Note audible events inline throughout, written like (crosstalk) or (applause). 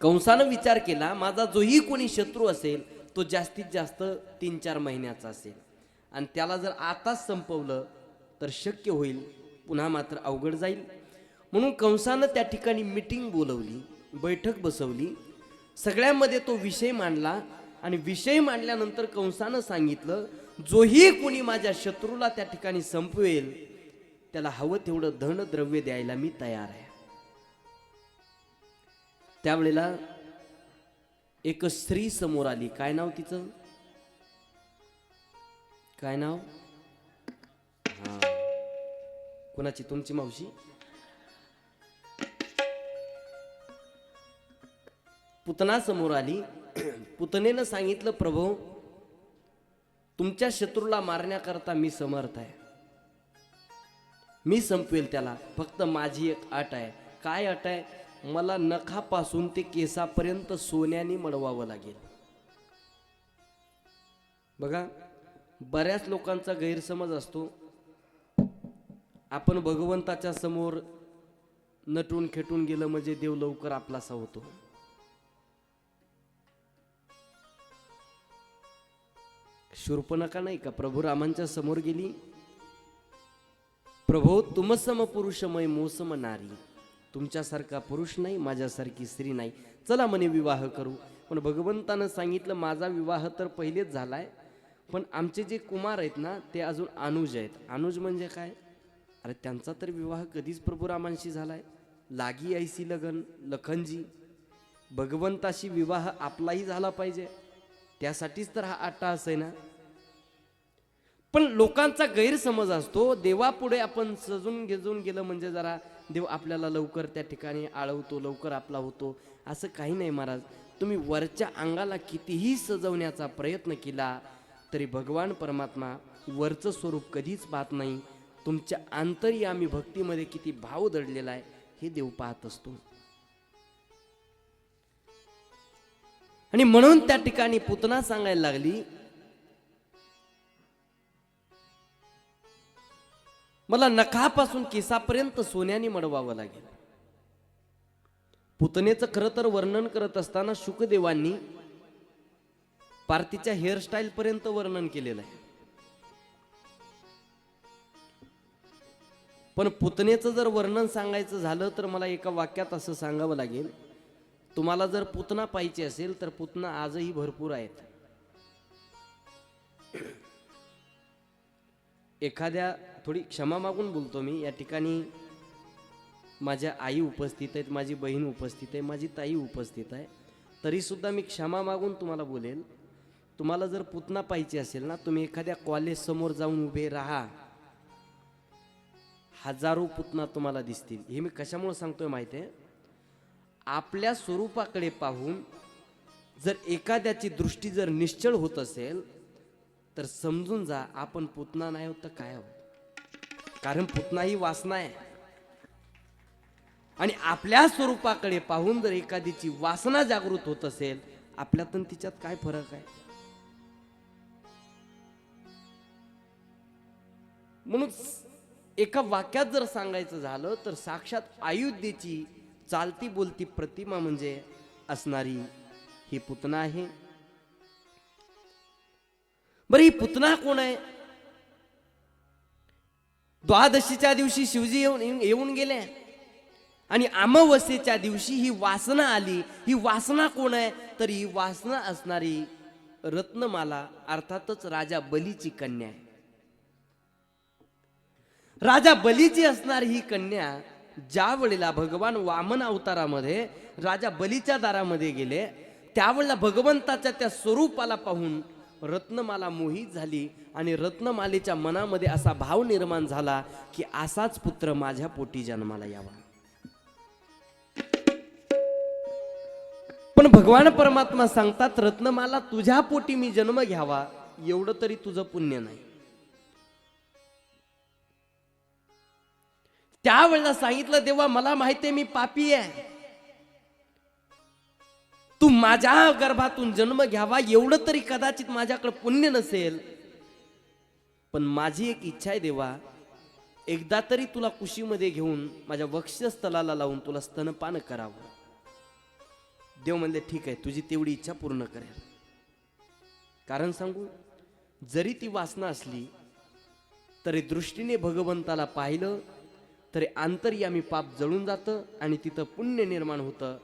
कंसानं विचार केला माझा जोही कोणी शत्रू असेल तो जास्तीत जास्त तीन चार महिन्याचा असेल. आणि त्याला जर आताच संपवलं तर शक्य होईल पुन्हा मात्र अवघड जाईल. म्हणून कंसानं त्या ठिकाणी मिटिंग बोलवली बैठक बसवली. सगळ्यांमध्ये तो विषय मांडला आणि विषय मांडल्यानंतर कंसानं सांगितलं जोही कोणी माझ्या शत्रूला त्या ठिकाणी संपवेल त्याला हवं तेवढं धन द्रव्य द्यायला मी तयार आहे. त्यावेळेला एक स्त्री समोर आली. काय नाव तिचं? काय नाव? हा. कुणाची? तुमची मावशी? पुतना समोर आली. पुतनेनं सांगितलं प्रभू तुमच्या शत्रूला मारण्याकरता मी समर्थ आहे. मी संपवेल त्याला. फक्त माझी एक अट आहे. काय अट आहे? मला नखापासून ते केसापर्यंत सोन्याने मडवावं लागेल. बघा बऱ्याच लोकांचा गैरसमज असतो. आपण भगवंताच्या समोर नटून खेटून गेलं म्हणजे देव लवकर आपलासा होतो शूर्पणका नाही का? प्रभू रामांच्या समोर गेली. प्रभो तुमसम पुरुषमय मोसम नारी. तुमच्यासारखा पुरुष नाही माझ्यासारखी स्त्री नाही. चला म्हणे विवाह करू. पण भगवंतानं सांगितलं माझा विवाह तर पहिलेच झाला आहे पण आमचे जे कुमार आहेत ना ते अजून अनुज आहेत. अनुज म्हणजे काय? अरे त्यांचा तर विवाह कधीच प्रभू रामांशी झाला आहे लागी ऐसी लगन लखनजी. भगवंताशी विवाह आपलाही झाला पाहिजे. त्यासाठीच तर हा अट्टाहास आहे ना? पण लोकांचा गैरसमज असतो. देवापुढे आपण सजून गेजून गेलं म्हणजे जरा देव आपल्याला लवकर त्या ठिकाणी आळवतो लवकर आपला होतो. असं काही नाही महाराज. तुम्ही वरच्या अंगाला कितीही सजवण्याचा प्रयत्न केला तरी भगवान परमात्मा वरचं स्वरूप कधीच पाहत नाही. तुमच्या आंतर्यामी भक्तीमध्ये किती भाव दडलेला आहे हे देव पाहत असतो. आणि म्हणून त्या ठिकाणी पुतना सांगायला लागली मला नखापासून केसापर्यंत सोन्याने मडवावं लागेल. पुतनेचं खरं तर वर्णन करत असताना शुकदेवांनी पार्थिच्या हेअरस्टाईल पर्यंत वर्णन केलेलं आहे. पण पुतनेचं जर वर्णन सांगायचं झालं तर मला एका वाक्यात असं सांगावं लागेल तुम्हाला जर पुतना पाहिजे असेल तर पुतना आजही भरपूर आहेत. एखाद्या थोडी क्षमा मागून बोलतो मी. या ठिकाणी माझ्या आई उपस्थित आहेत माझी बहीण उपस्थित आहे माझी ताई उपस्थित आहे. तरीसुद्धा मी क्षमा मागून तुम्हाला बोलेल. तुम्हाला जर पुतना पाहिजे असेल ना तुम्ही एखाद्या कॉलेज समोर जाऊन उभे राहा. हजारो पुतना तुम्हाला दिसतील. हे मी कशामुळे सांगतोय माहिती आहे आपल्या स्वरूपाकडे पाहून जर एखाद्याची दृष्टी जर निश्चळ होत असेल तर समजून जा आपण पुतना नाही होत तर काय आहोत? कारण पुतना ही वासना आहे. आणि आपल्या स्वरूपाकडे पाहून जर एखादीची वासना जागृत होत असेल आपल्यातून तिच्यात काय फरक आहे? म्हणून एका वाक्यात जर सांगायचं झालं तर साक्षात अयोध्येची चालती बोलती प्रतिमा म्हणजे असणारी ही पुतना आहे. बरं ही पुतना कोण आहे? द्वादशीच्या दिवशी शिवजी येऊन येऊन गेले. आणि अमावस्येच्या दिवशी ही वासना आली. ही वासना कोण आहे? तर ही वासना असणारी रत्नमाला अर्थातच राजा बलीची कन्या आहे. राजा बलीची असणारी ही कन्या ज्या वेळेला भगवान वामन अवतारामध्ये राजा बलीच्या दारामध्ये गेले त्यावेळेला भगवंताच्या त्या स्वरूपाला पाहून रत्नमाला मोहित झाली आणि रत्नमालेच्या मनामध्ये असा भाव निर्माण झाला की असाच पुत्र माझ्या पोटी जन्माला यावा. पण भगवान परमात्मा सांगतात रत्नमाला तुझ्या पोटी मी जन्म घ्यावा एवढं तरी तुझं पुण्य नाही. त्यावेळेला सांगितलं देवा मला माहितीये मी पापी आहे. तू माझ्या गर्भातून जन्म घ्यावा एवढं तरी कदाचित माझ्याकडे पुण्य नसेल. पण माझी एक इच्छा आहे देवा एकदा तरी तुला कुशीमध्ये घेऊन माझ्या वक्षस्थलाला लावून तुला स्तनपान करावं. देव म्हणले ठीक आहे तुझी तेवढी इच्छा पूर्ण करेल. कारण सांगू जरी ती वासना असली तरी दृष्टीने भगवंताला पाहिलं तरी आंतर्यामी पाप जळून जातं आणि तिथं पुण्य निर्माण होतं.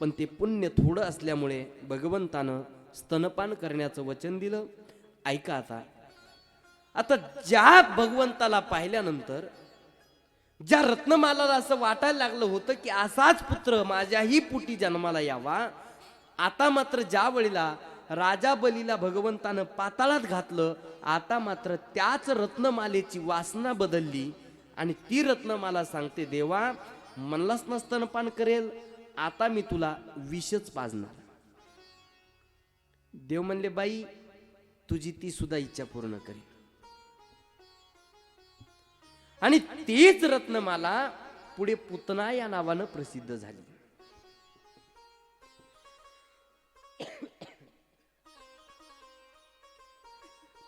पण ते पुण्य थोडं असल्यामुळे भगवंतानं स्तनपान करण्याचं वचन दिलं. ऐका आता. आता ज्या भगवंताला पाहिल्यानंतर ज्या रत्नमालाला असं वाटायला लागलं होतं की असाच पुत्र माझ्याही पुटी जन्माला यावा आता मात्र ज्या वेळेला राजा बलीला भगवंतानं पाताळात घातलं आता मात्र त्याच रत्नमालेची वासना बदलली आणि ती रत्नमाला सांगते देवा म्हणलाच स्तनपान करेल आता मी तुला विषच पाजणार. देव म्हणले बाई तुझी ती सुद्धा इच्छा पूर्ण करेल आणि तीच रत्नमाला पुढे पुतना या नावानं प्रसिद्ध झाली.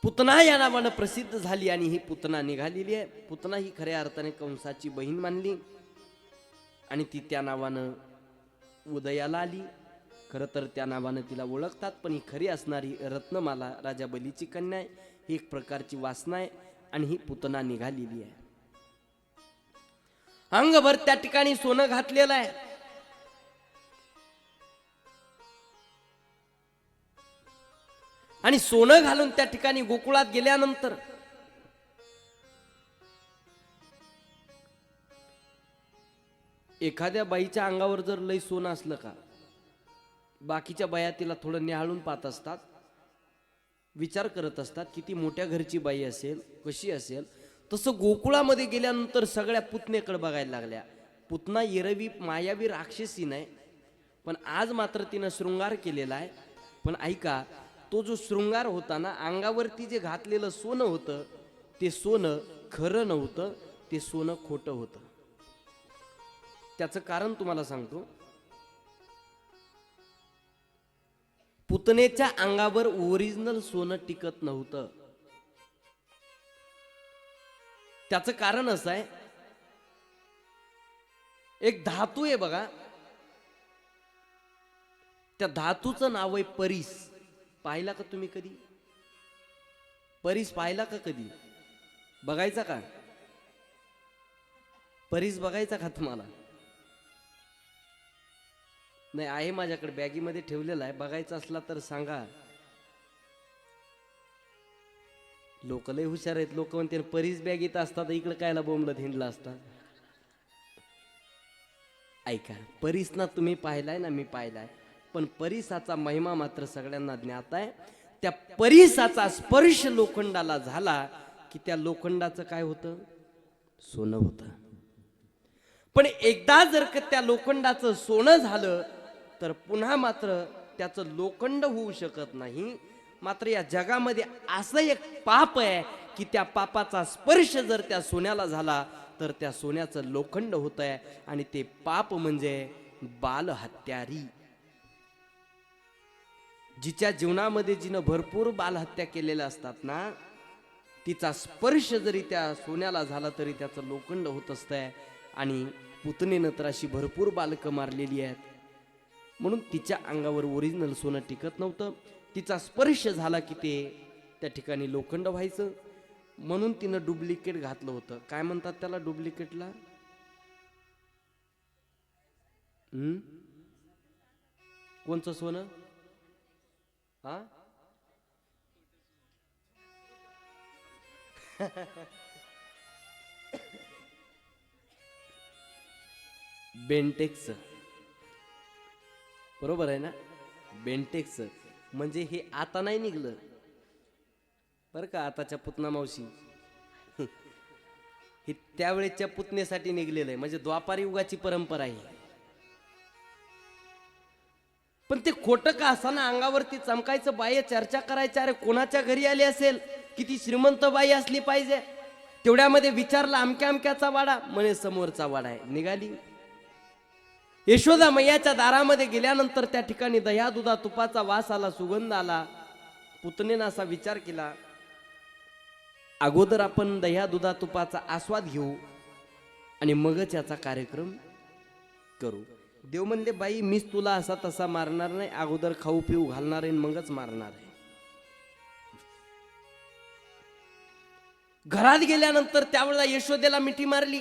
पुतना या नावानं प्रसिद्ध झाली आणि ही पुतना निघालेली आहे. पुतना ही खऱ्या अर्थाने कंसाची बहीण मानली. आणि ती त्या नावानं उदयाला आली. खरं तर त्या नावानं तिला ओळखतात पण ही खरी असणारी रत्नमाला राजा बलीची कन्या आहे. ही एक प्रकारची वासना आहे आणि ही पुतना निघालेली आहे. अंगभर त्या ठिकाणी सोनं घातलेलं आहे. आणि सोनं घालून त्या ठिकाणी गोकुळात गेल्यानंतर एखाद्या बाईच्या अंगावर जर लय सोनं असलं का बाकीच्या बाया तिला थोडं निहाळून पाहत असतात विचार करत असतात किती मोठ्या घरची बाई असेल कशी असेल. तसं गोकुळामध्ये गेल्यानंतर सगळ्या पुतणेकडे बघायला लागल्या. पुतना येरवी मायावी राक्षसी नाही पण आज मात्र तिनं शृंगार केलेला आहे. पण ऐका तो जो शृंगार होता ना अंगावरती जे घातलेलं सोनं होतं ते सोनं खरं नव्हतं ते सोनं खोटं होतं. त्याचं कारण तुम्हाला सांगतो. पुतनेच्या अंगावर ओरिजिनल सोनं टिकत नव्हतं. त्याचं कारण असं आहे एक धातू आहे बघा. त्या धातूचं नाव आहे परीस. पाहिला का तुम्ही कधी? परीस पाहिला का कधी? बघायचा का? परीस बघायचा का तुम्हाला? नाही आहे माझ्याकडे. बॅगीमध्ये ठेवलेला आहे. बघायचा असला तर सांगा. लोक लय हुशार आहेत. लोक म्हणते परीस बॅगीत असतात इकडं कायला बोंबलत हिंडला असतात ऐका परीस ना तुम्ही पाहिलाय ना मी पाहिलाय. पण परिसाचा महिमा मात्र सगळ्यांना ज्ञात आहे. त्या परिसाचा स्पर्श लोखंडाला झाला की त्या लोखंडाचं काय होतं? सोनं होतं. पण एकदा जर का त्या लोखंडाचं सोनं झालं तर पुन्हा मात्र त्याचं लोखंड होऊ शकत नाही. मात्र या जगामध्ये असं एक पाप आहे की त्या पापाचा स्पर्श जर त्या सोन्याला झाला तर त्या सोन्याचं लोखंड होत आहे आणि ते पाप म्हणजे बालहत्यारी. जिच्या जीवनामध्ये जिनं भरपूर बालहत्या केलेल्या असतात ना तिचा स्पर्श जरी त्या सोन्याला झाला तरी त्याचं लोखंड होत असतंय. आणि पुतणेनं तर अशी भरपूर बालकं मारलेली आहेत. म्हणून तिच्या अंगावर ओरिजिनल सोनं टिकत नव्हतं. तिचा स्पर्श झाला की ते त्या ठिकाणी लोखंड व्हायचं. म्हणून तिनं डुप्लिकेट घातलं होतं. काय म्हणतात त्याला डुप्लिकेटला कोणचं सोनं? हा? (laughs) बेंटेक्स बरोबर आहे ना? बेंटेक्सचं म्हणजे हे आता नाही निघलं. बरं का आताच्या पुतना मावशी? हे त्यावेळेच्या पुतनेसाठी निघलेलं आहे. म्हणजे द्वापार युगाची परंपरा आहे. पण ते खोटं का असाना? अंगावरती चमकायचं बाई चर्चा करायच्या अरे कोणाच्या घरी आली असेल? किती श्रीमंत बाई असली पाहिजे? तेवढ्यामध्ये विचारला अमक्या अमक्याचा वाडा म्हणे समोरचा वाडा आहे. निघाली? यशोदा मैयाच्या दारामध्ये गेल्यानंतर त्या ठिकाणी दह्या दुधा तुपाचा वास आला सुगंध आला. पुतणेनं असा विचार केला अगोदर आपण दह्या दुधा तुपाचा आस्वाद घेऊ आणि मगच याचा कार्यक्रम करू. देव म्हणले बाई मीच तुला असा तसा मारणार नाही. अगोदर खाऊ पिऊ घालणार आहे आणि मगच मारणार आहे. घरात गेल्यानंतर त्यावेळेला यशोदेला मिठी मारली.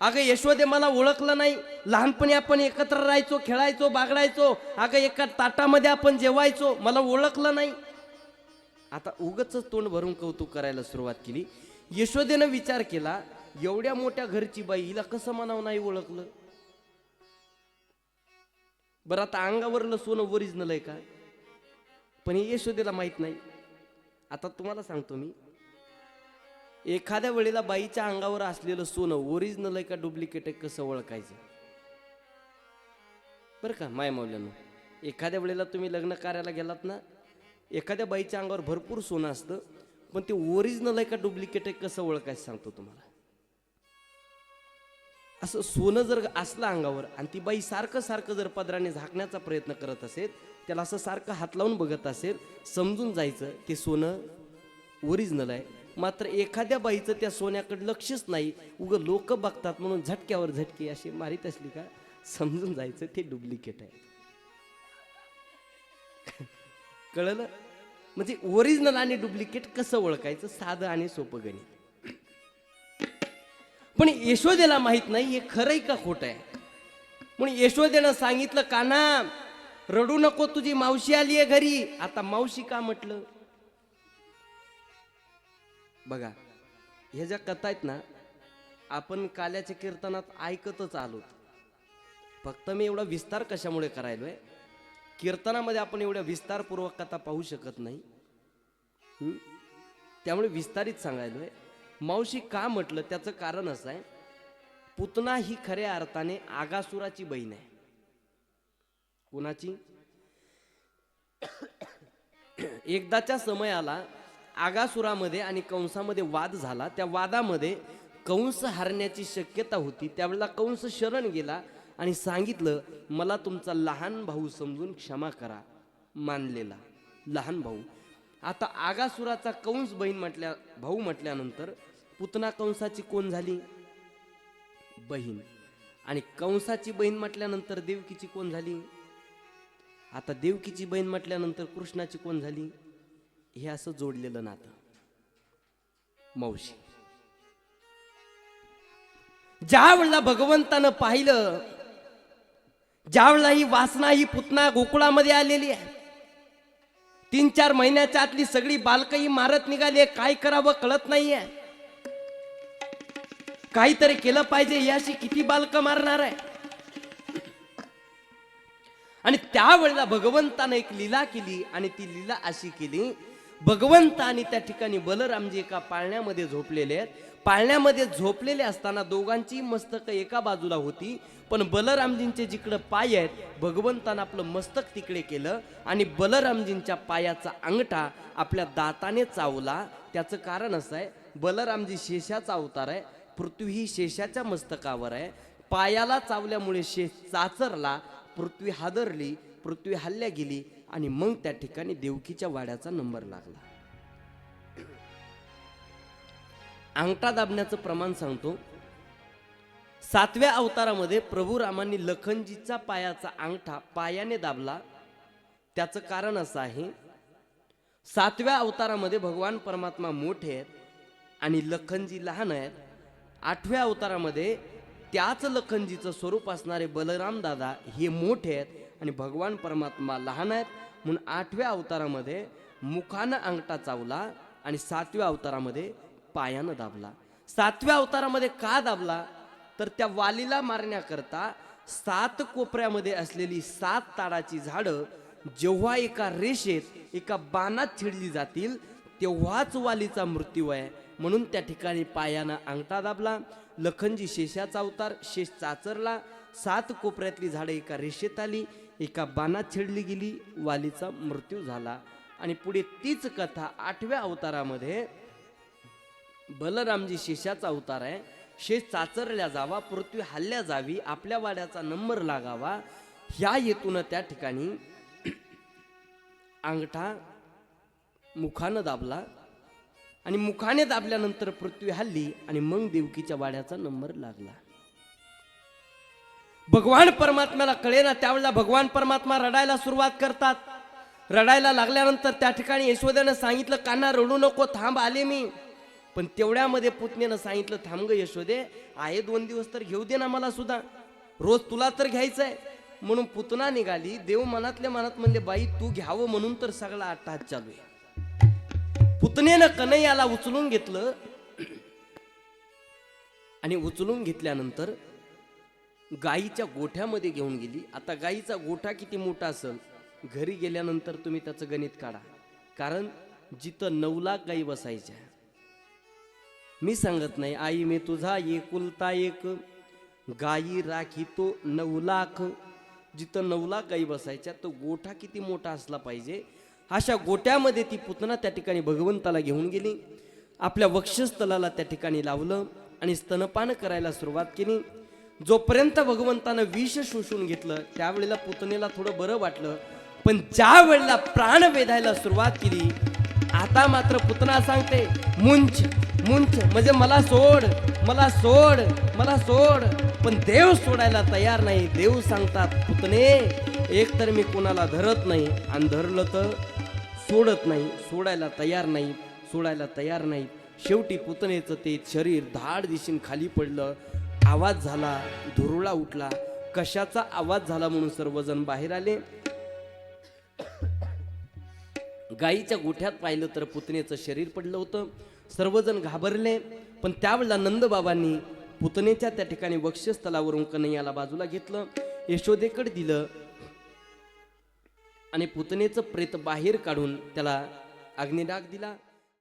अगं यशोदे मला ओळखलं नाही. लहानपणी आपण एकत्र राहायचो खेळायचो बागडायचो. अगं एका ताटामध्ये आपण जेवायचो. मला ओळखलं नाही. आता उगच तोंड भरून कौतुक करायला सुरुवात केली. यशोदेनं विचार केला एवढ्या मोठ्या घरची बाई हिला कसं म्हणावं नाही ओळखलं? बरं आता अंगावरलं सोनं ओरिजिनल आहे का? पण हे यशोदेला माहीत नाही. आता तुम्हाला सांगतो मी. एखाद्या वेळेला बाईच्या अंगावर असलेलं सोनं ओरिजिनल आहे का डुप्लिकेट आहे कसं ओळखायचं? बरं का माय मौल्यानं एखाद्या वेळेला तुम्ही लग्न कार्याला गेलात ना एखाद्या बाईच्या अंगावर भरपूर सोनं असतं पण ते ओरिजिनल आहे का डुप्लिकेट आहे कसं ओळखायचं सांगतो तुम्हाला. असं सोनं जर असलं अंगावर आणि ती बाई सारखं सारखं जर पदराने झाकण्याचा प्रयत्न करत असेल त्याला असं सारखं हात लावून बघत असेल समजून जायचं ते सोनं ओरिजिनल आहे. मात्र एखाद्या बाईचं त्या सोन्याकडे लक्षच नाही. उगं लोक बघतात म्हणून झटक्यावर झटके अशी मारीत असली का समजून जायचं ते डुप्लिकेट आहे. कळलं? म्हणजे ओरिजिनल आणि डुप्लिकेट कसं ओळखायचं? साधं आणि सोपं गणित. पण यशोदेला माहीत नाही हे खरंय का खोट आहे? म्हणून यशोदेनं सांगितलं काना रडू नको तुझी मावशी आली आहे घरी. आता मावशी का म्हटलं? बघा ह्या ज्या कथा आहेत ना आपण काल्याच्या कीर्तनात ऐकतच आलो. फक्त मी एवढा विस्तार कशामुळे करायलोय? कीर्तनामध्ये आपण एवढ्या विस्तारपूर्वक कथा पाहू शकत नाही. त्यामुळे विस्तारित आहे मावशी का म्हटलं? त्याचं कारण असं आहे पुतना ही खऱ्या अर्थाने आगासुराची बहीण आहे. कुणाची? (coughs) एकदाच्या समयाला आगासुरामध्ये आणि कंसामध्ये वाद झाला. त्या वादामध्ये कंस हरण्याची शक्यता होती. त्यावेळेला कंस शरण गेला आणि सांगितलं मला तुमचा लहान भाऊ समजून क्षमा करा मानलेला लहान भाऊ. आता आगासुराचा कंस बहीण म्हटल्या भाऊ म्हटल्यानंतर पुतना कंसाची कोण झाली? बहीण. आणि कंसाची बहीण म्हटल्यानंतर देवकीची कोण झाली? आता देवकीची बहीण म्हटल्यानंतर कृष्णाची कोण झाली? हे असं जोडलेलं नातं. मावशी ज्या वेळेला भगवंतानं पाहिलं ज्या वेळेला ही वासना ही पुतना गोकुळामध्ये आलेली आहे तीन चार महिन्याच्या आतली सगळी बालकही मारत निघाली काय करावं कळत नाहीये काहीतरी केलं पाहिजे याशी किती बालक मारणार आहे. आणि त्यावेळेला भगवंतानं एक लीला केली आणि ती लीला अशी केली भगवंत आणि त्या ठिकाणी बलरामजी एका पाळण्यामध्ये झोपलेले आहेत. पाळण्यामध्ये झोपलेले असताना दोघांची मस्तक एका बाजूला होती. पण बलरामजींचे जिकडं पाय आहेत भगवंतानं आपलं मस्तक तिकडे केलं आणि बलरामजींच्या पायाचा अंगठा आपल्या दाताने चावला. त्याचं कारण असं आहे बलरामजी शेषाचा अवतार आहे पृथ्वी ही शेषाच्या मस्तकावर आहे. पायाला चावल्यामुळे शेष चाचरला पृथ्वी हादरली पृथ्वी हल्ल्या गेली आणि मग त्या ठिकाणी देवकीच्या वाड्याचा नंबर लागला. अंगठा दाबण्याचं प्रमाण सांगतो. सातव्या अवतारामध्ये प्रभू रामांनी लखनजीचा पायाचा अंगठा पायाने दाबला. त्याचं कारण असं आहे सातव्या अवतारामध्ये भगवान परमात्मा मोठे आहेत आणि लखनजी लहान आहेत. आठव्या अवतारामध्ये त्याच लखनजीचं स्वरूप असणारे बलराम दादा हे मोठे आहेत. आणि भगवान परमात्मा लहान आहेत. म्हणून आठव्या अवतारामध्ये मुखानं अंगठा चावला आणि सातव्या अवतारामध्ये पायानं दाबला. सातव्या अवतारामध्ये का दाबला? तर त्या वालीला मारण्याकरता सात कोपऱ्यामध्ये असलेली सात ताडाची झाडं जेव्हा एका रेषेत एका बाणात छिडली जातील तेव्हाच वालीचा मृत्यू आहे. म्हणून त्या ठिकाणी पायानं अंगठा दाबला. लखनजी शेषाचा अवतार शेष चाचरला. सात कोपऱ्यातली झाडं एका रेषेत आली. एका बाणात छेडली गेली वालीचा मृत्यू झाला. आणि पुढे तीच कथा आठव्या अवतारामध्ये बलरामजी शेषाचा अवतार आहे. शेष चाचरल्या जावा पृथ्वी हल्ल्या जावी आपल्या वाड्याचा नंबर लागावा. ह्या हेतून त्या ठिकाणी अंगठा मुखानं दाबला. आणि मुखाने दाबल्यानंतर पृथ्वी हल्ली आणि मग देवकीच्या वाड्याचा नंबर लागला. भगवान परमात्म्याला कळेना त्यावेळेला भगवान परमात्मा रडायला सुरुवात करतात. रडायला लागल्यानंतर त्या ठिकाणी यशोदेनं सांगितलं कान्हा रडू नको थांब आले मी. पण तेवढ्यामध्ये पुतण्यानं सांगितलं थांब ग यशोदे आहे दोन दिवस तर घेऊ दे ना मला सुद्धा. रोज तुला तर घ्यायचंय. म्हणून पुतना निघाली देव मनातल्या मनात म्हणले बाई तू घ्यावं म्हणून तर सगळा अट्टहास चालू आहे. पुतनेनं कन्हैयाला उचलून घेतलं. आणि उचलून घेतल्यानंतर गाईच्या गोठ्यामध्ये घेऊन गेली. आता गाईचा गोठा किती मोठा असेल घरी गेल्यानंतर तुम्ही त्याचं गणित काढा. कारण जिथं नऊ लाख गाई बसायच्या मी सांगत नाही आई मी तुझा एकुलता एक गाई राखी तो नऊ लाख. जिथं नऊ लाख गाई बसायच्या तो गोठा किती मोठा असला पाहिजे. अशा गोट्यामध्ये ती पुतना त्या ठिकाणी भगवंताला घेऊन गेली. आपल्या वक्षस्थलाला त्या ठिकाणी लावलं आणि स्तनपान करायला सुरुवात केली. जोपर्यंत भगवंतानं विष शोषून घेतलं त्यावेळेला पुतणेला थोडं बरं वाटलं. पण ज्या वेळेला प्राण वेधायला सुरुवात केली आता मात्र पुतना सांगते मुंच मुंच म्हणजे मला सोड मला सोड मला सोड. पण देव सोडायला तयार नाही. देव सांगतात पुतणे एक तर मी कोणाला धरत नाही आणि धरलं तर सोडत नाही सोडायला तयार नाही सोडायला तयार नाही. शेवटी पुतणेचं ते शरीर धाड दिशीन खाली पडलं. आवाज झाला धुरुळा उठला. कशाचा आवाज झाला म्हणून सर्वजण बाहेर आले. गाईच्या गोठ्यात पाहिलं तर पुतणेचं शरीर पडलं होतं. सर्वजण घाबरले पण त्यावेळेला नंदबाबांनी पुतणेच्या त्या ठिकाणी वक्षस्थलावरून कन्हैयाला बाजूला घेतलं. यशोदेकडे दिलं आणि पुतणेचं प्रेत बाहेर काढून त्याला अग्निडाग दिला.